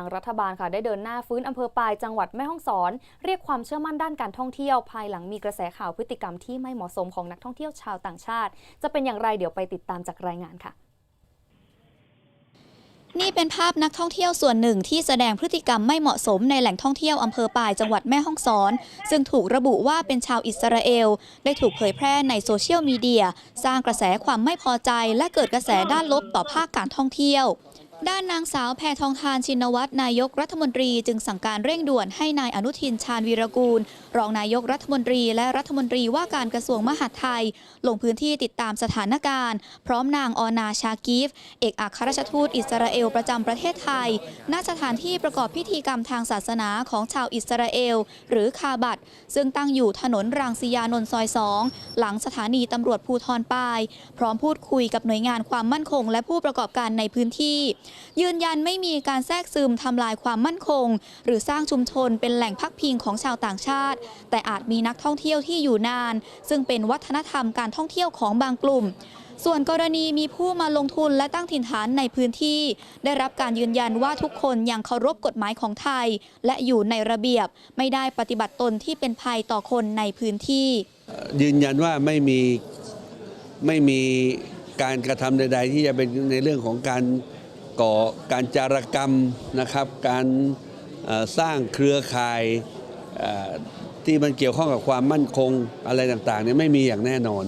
ทางรัฐบาลค่ะได้เดินหน้าฟื้นอำเภอปายจังหวัดแม่ฮ่องสอน เรียกความเชื่อมั่นด้านการท่องเที่ยว ภายหลังมีกระแสข่าวพฤติกรรมที่ไม่เหมาะสมของนักท่องเที่ยวชาวต่างชาติ จะเป็นอย่างไรเดี๋ยวไปติดตามจากรายงานค่ะ นี่เป็นภาพนักท่องเที่ยวส่วนหนึ่งที่แสดงพฤติกรรมไม่เหมาะสมในแหล่งท่องเที่ยวอำเภอปายจังหวัดแม่ฮ่องสอน ซึ่งถูกระบุว่าเป็นชาวอิสราเอล ได้ถูกเผยแพร่ในโซเชียลมีเดีย สร้างกระแสความไม่พอใจ และเกิดกระแสด้านลบต่อภาคการท่องเที่ยว ด้านนางสาวแพทองทานชินวัตรนายกรัฐมนตรีจึงสั่งการเร่งด่วนให้นายอนุทินชาญวีรกูล รองนายกรัฐมนตรีและรัฐมนตรีว่าการกระทรวงมหาดไทย ลงพื้นที่ติดตามสถานการณ์ พร้อมนางออนาชากีฟเอกอัครราชทูตอิสราเอลประจำประเทศไทย ณสถานที่ประกอบพิธีกรรมทางศาสนาของชาวอิสราเอล หรือคาบัตซึ่งตั้งอยู่ถนนรังสิยานนท์ซอย2หลังสถานีตำรวจภูทรปาย พร้อมพูดคุยกับหน่วยงานความมั่นคง และผู้ประกอบการในพื้นที่ยืนยันไม่มีการแทรกซึมทำลายความมั่นคง หรือสร้างชุมชนเป็นแหล่งพักพิงของชาวต่างชาติ แต่อาจมีนักท่องเที่ยวที่อยู่นาน ซึ่งเป็นวัฒนธรรมการท่องเที่ยวของบางกลุ่มส่วนกรณีมีผู้มาลงทุนและตั้งถิ่นฐานในพื้นที่ ได้รับการยืนยันว่าทุกคนยังเคารพกฎหมายของไทย และอยู่ในระเบียบไม่ได้ปฏิบัติตนที่เป็นภัยต่อคนในพื้นที่ ยืนยันว่าไม่มีไม่มีการกระทำใด ๆ ที่จะเป็นในเรื่องของการ ก่อการจารกรรมนะครับ การสร้างเครือข่ายที่มันเกี่ยวข้องกับความมั่นคงอะไรต่างๆเนี่ยไม่มีอย่างแน่นอน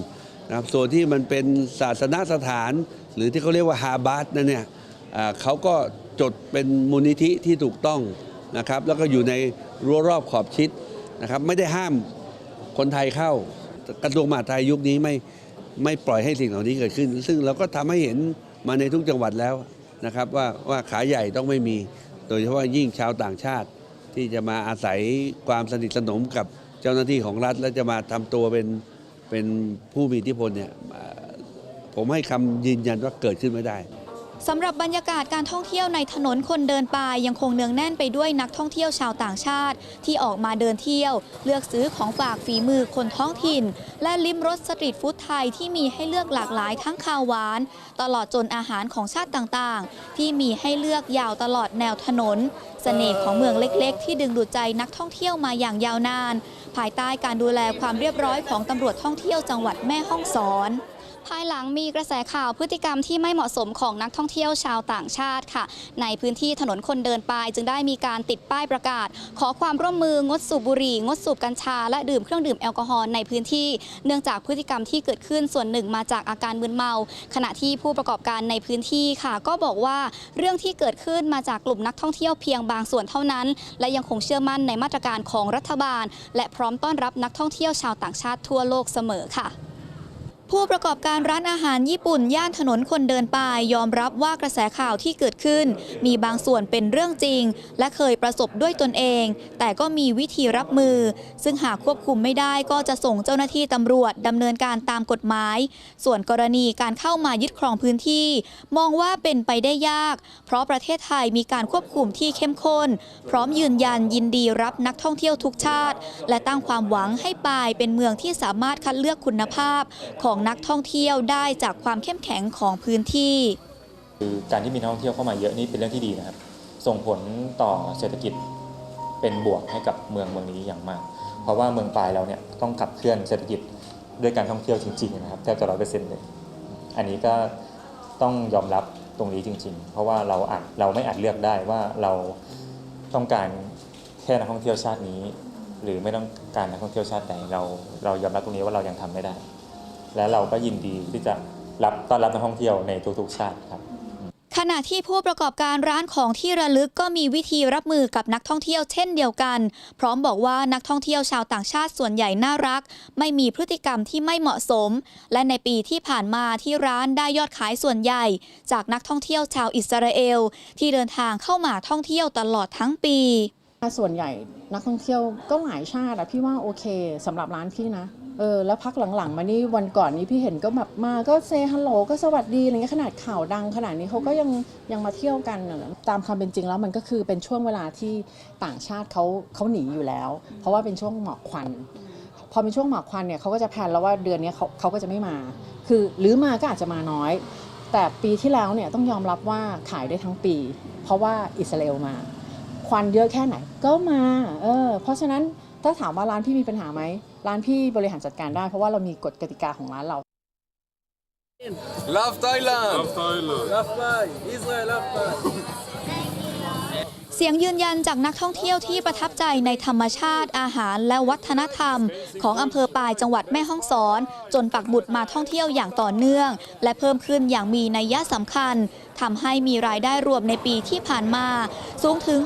นะครับส่วนที่มันเป็นศาสนสถาน หรือที่เขาเรียกว่าฮาบาสนั่นเนี่ยเอ่อเขาก็จดเป็นมูลนิธิที่ถูกต้องนะครับ แล้วก็อยู่ในรั้วรอบขอบชิดนะครับ ไม่ได้ห้ามคนไทยเข้ากระทรวงมหาดไทยยุคนี้ไม่ไม่ปล่อยให้สิ่งเหล่านี้เกิดขึ้น ซึ่งเราก็ทำให้เห็นมาในทุกจังหวัดแล้ว นะครับว่าว่าขาใหญ่ต้องไม่มี โดยเฉพาะยิ่งชาวต่างชาติที่จะมาอาศัยความสนิทสนมกับเจ้าหน้าที่ของรัฐ และจะมาทำตัวเป็นเป็นผู้มีอิทธิพลเนี่ยผมให้คำยืนยันว่าเกิดขึ้นไม่ได้ สำหรับบรรยากาศการท่องเที่ยวในถนนคนเดินปายยังคงเนืองแน่นไปด้วยนักท่องเที่ยวชาวต่างชาติ ที่ออกมาเดินเที่ยว เลือกซื้อของฝากฝีมือคนท้องถิ่น และลิ้มรสสตรีทฟู้ดไทยที่มีให้เลือกหลากหลายทั้งคาวหวาน ตลอดจนอาหารของชาติต่างๆ ที่มีให้เลือกยาวตลอดแนวถนนเสน่ห์ของเมืองเล็กๆ ที่ดึงดูดใจนักท่องเที่ยวมาอย่างยาวนาน ภายใต้การดูแลความเรียบร้อยของตำรวจท่องเที่ยวจังหวัดแม่ฮ่องสอน ภายหลังมีกระแสข่าวพฤติกรรมที่ไม่เหมาะสมของนักท่องเที่ยวชาวต่างชาติค่ะ ในพื้นที่ถนนคนเดินปายจึงได้มีการติดป้ายประกาศ ขอความร่วมมืองดสูบบุหรี่ งดสูบกัญชา และดื่มเครื่องดื่มแอลกอฮอล์ในพื้นที่ เนื่องจากพฤติกรรมที่เกิดขึ้นส่วนหนึ่งมาจากอาการมึนเมา ขณะที่ผู้ประกอบการในพื้นที่ค่ะ ก็บอกว่าเรื่องที่เกิดขึ้นมาจากกลุ่มนักท่องเที่ยวเพียงบางส่วนเท่านั้น และยังคงเชื่อมั่นในมาตรการของรัฐบาล และพร้อมต้อนรับนักท่องเที่ยวชาวต่างชาติทั่วโลกเสมอค่ะ ผู้ประกอบการร้านอาหารญี่ปุ่น ย่านถนนคนเดินปายยอมรับว่ากระแสข่าวที่เกิดขึ้น มีบางส่วนเป็นเรื่องจริง และเคยประสบด้วยตนเอง แต่ก็มีวิธีรับมือ ซึ่งหากควบคุมไม่ได้ก็จะส่งเจ้าหน้าที่ตำรวจดำเนินการตามกฎหมาย ส่วนกรณีการเข้ามายึดครองพื้นที่ มองว่าเป็นไปได้ยาก เพราะประเทศไทยมีการควบคุมที่เข้มข้น พร้อมยืนยันยินดีรับนักท่องเที่ยวทุกชาติ และตั้งความหวังให้ปายเป็นเมืองที่สามารถคัดเลือกคุณภาพของนักท่องเที่ยวได้จากความเข้มแข็งของพื้นที่ คือการที่มีนักท่องเที่ยวเข้ามาเยอะนี่เป็นเรื่องที่ดีนะครับ ส่งผลต่อเศรษฐกิจเป็นบวกให้กับเมืองเมืองนี้อย่างมาก เพราะว่าเมืองปลายเราเนี่ยต้องขับเคลื่อนเศรษฐกิจด้วยการท่องเที่ยวจริงๆนะครับแทบจะร้อยเปอร์เซ็นต์เลย อันนี้ก็ต้องยอมรับตรงนี้จริง ๆ เพราะว่าเราอาจเราไม่อาจเลือกได้ว่าเราต้องการแค่นักท่องเที่ยวชาตินี้ หรือไม่ต้องการนักท่องเที่ยวชาติใดเราเรายอมรับตรงนี้ว่าเรายังทำไม่ได้ และเราก็ยินดีที่จะรับต้อนรับนักท่องเที่ยวในทุกๆชาติครับ ขณะที่ผู้ประกอบการร้านของที่ระลึกก็มีวิธีรับมือกับนักท่องเที่ยวเช่นเดียวกัน พร้อมบอกว่านักท่องเที่ยวชาวต่างชาติส่วนใหญ่น่ารัก ไม่มีพฤติกรรมที่ไม่เหมาะสม และในปีที่ผ่านมาที่ร้านได้ยอดขายส่วนใหญ่ จากนักท่องเที่ยวชาวอิสราเอล ที่เดินทางเข้ามาท่องเที่ยวตลอดทั้งปีส่วนใหญ่นักท่องเที่ยวก็หลายชาติอะพี่ว่าโอเคสำหรับร้านพี่นะ เออแล้วพักหลังๆ มานี่วันก่อนนี้พี่เห็นก็แบบมาก็เซฮัลโหลก็สวัสดีอะไรเงี้ยขนาดข่าวดังขนาดนี้เขาก็ยังยังมาเที่ยวกันอะตามความเป็นจริงแล้วมันก็คือเป็นช่วงเวลาที่ต่างชาติเขาเขาหนีอยู่แล้ว เพราะว่าเป็นช่วงหมอกควันพอเป็นช่วงหมอกควันเนี่ยเขาก็จะแพลนแล้วว่าเดือนนี้เขาเขาก็จะไม่มา คือหรือมาก็อาจจะมาน้อย แต่ปีที่แล้วเนี่ยต้องยอมรับว่าขายได้ทั้งปี เพราะว่าอิสราเอลมา ควันเยอะแค่ไหนก็มาเออเพราะฉะนั้นถ้าถามว่าร้านพี่มีปัญหาไหม ร้านพี่บริหารจัดการได้ เพราะว่าเรามีกฎกติกาของร้านเรา Love Thailand. Love Thailand. Love Thai. Israel love Thai. เสียงยืนยันจากนักท่องเที่ยวที่ประทับใจในธรรมชาติอาหารและวัฒนธรรม ของอำเภอปายจังหวัดแม่ฮ่องสอน จนปักหมุดมาท่องเที่ยวอย่างต่อเนื่อง และเพิ่มขึ้นอย่างมีนัยยะสำคัญทำให้มีรายได้รวมในปีที่ผ่านมา สูงถึง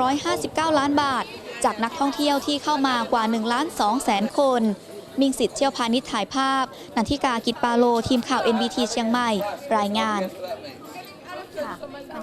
6,659 ล้านบาท จากนักท่องเที่ยวที่เข้ามากว่า1ล้าน2แสนคน มิงสิทธิ์เชี่ยวพาณิชย์ถ่ายภาพ นันทิกากิจปาโล ทีมข่าว NBT เชียงใหม่ รายงาน